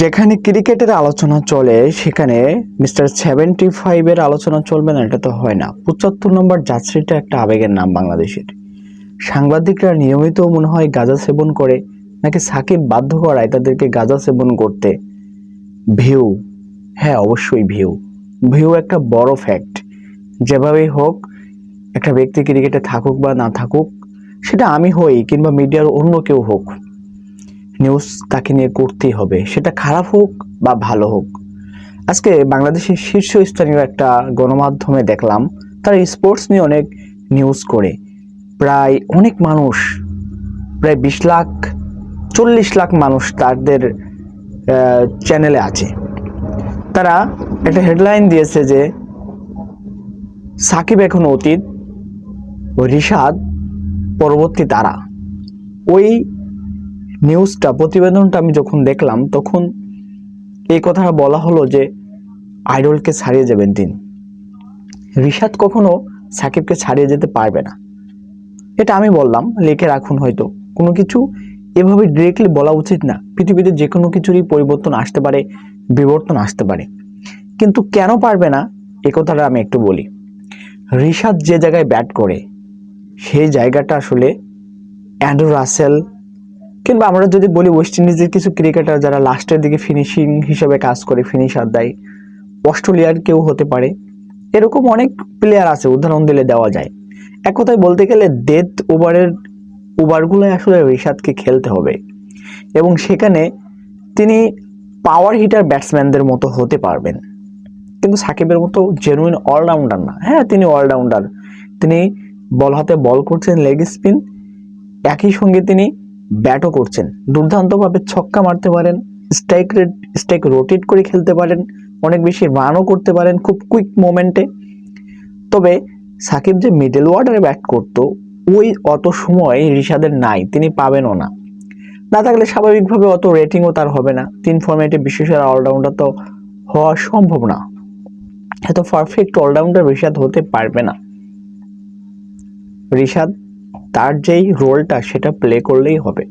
যেখানে ক্রিকেটের আলোচনা চলে, সেখানে মিস্টার সেভেন্টি ফাইভের আলোচনা চলবে না, এটা তো হয় না। পঁচাত্তর নম্বর যাত্রীটা একটা আবেগের নাম বাংলাদেশের। সাংবাদিকরা নিয়মিত মনে হয় গাঁজা সেবন করে, নাকি সাকিব বাধ্য করায় তাদেরকে গাঁজা সেবন করতে? ভিউ। হ্যাঁ অবশ্যই ভিউ। ভিউ একটা বড় ফ্যাক্ট যেভাবেই হোক, একটা ব্যক্তি ক্রিকেটে থাকুক বা না থাকুক, সেটা আমি হই কিংবা মিডিয়ার অন্য কেউ হোক নিউজ তাকে নিয়ে করতেই হবে। সেটা খারাপ হোক বা ভালো হোক। আজকে বাংলাদেশের শীর্ষস্থানীয় একটা গণমাধ্যমে দেখলাম, তারা স্পোর্টস নিয়ে অনেক নিউজ করে। প্রায় অনেক মানুষ, প্রায় বিশ লাখ, চল্লিশ লাখ মানুষ তাদের চ্যানেলে আছে। তারা একটা হেডলাইন দিয়েছে যে, সাকিব এখন অতীত রিশাদ পরবর্তী তারা। ওই নিউজটা, প্রতিবেদনটা আমি যখন দেখলাম, তখন এই কথাটা বলা হলো যে, আইডলকে ছাড়িয়ে যাবেন তিনি। রিশাদ কখনো সাকিবকে ছাড়িয়ে যেতে পারবে না। এটা আমি বললাম, লিখে রাখুন হয়তো। কোনো কিছু এভাবে ডিরেক্টলি বলা উচিত না। পৃথিবীতে যে কোনো কিছুরই পরিবর্তন আসতে পারে, বিবর্তন আসতে পারে। কিন্তু কেন পারবে না, এ কথাটা আমি একটু বলি। রিশাদ যে জায়গায় ব্যাট করে, সেই জায়গাটা আসলে অ্যান্ড্রু রাসেল কিংবা আমরা যদি বলি ওয়েস্ট ইন্ডিজের কিছু ক্রিকেটার যারা লাস্টের দিকে ফিনিশিং হিসেবে কাজ করে ফিনিশার দেয় অস্ট্রেলিয়ার কেউ হতে পারে। এরকম অনেক প্লেয়ার আছে, উদাহরণ দিলে দেওয়া যায়। এক কথায় বলতে গেলে ডেথ ওভারের ওভারগুলোই আসলে রিশাদকে খেলতে হবে। এবং সেখানে তিনি পাওয়ার হিটার ব্যাটসম্যানদের মতো হতে পারবেন। কিন্তু সাকিবের মতো জেনুইন অলরাউন্ডার না। হ্যাঁ তিনি অলরাউন্ডার তিনি বল হাতে বল করছেন লেগ স্পিন একই সঙ্গে তিনি ব্যাটও করছেন। দুর্দান্তভাবে ছক্কা মারতে পারেন স্ট্রাইক রেট স্ট্রাইক রোটেট করে খেলতে পারেন, অনেক বেশি রানও করতে পারেন খুব কুইক মোমেন্টে তবে সাকিব যে মিডল ওয়ার্ডারে ব্যাট করতো, ওই অত সময় রিশাদের নাই, তিনি পাবেনও না। না থাকলে স্বাভাবিকভাবে অত রেটিংও তার হবে না। তিন ফর্মেটে বিশ্বসেরা অলরাউন্ডার তো হওয়া সম্ভব না। এত পারফেক্ট অলরাউন্ডার রিশাদ হতে পারবে না। রিশাদ তার যেই রোলটা সেটা প্লে করলেই হবে।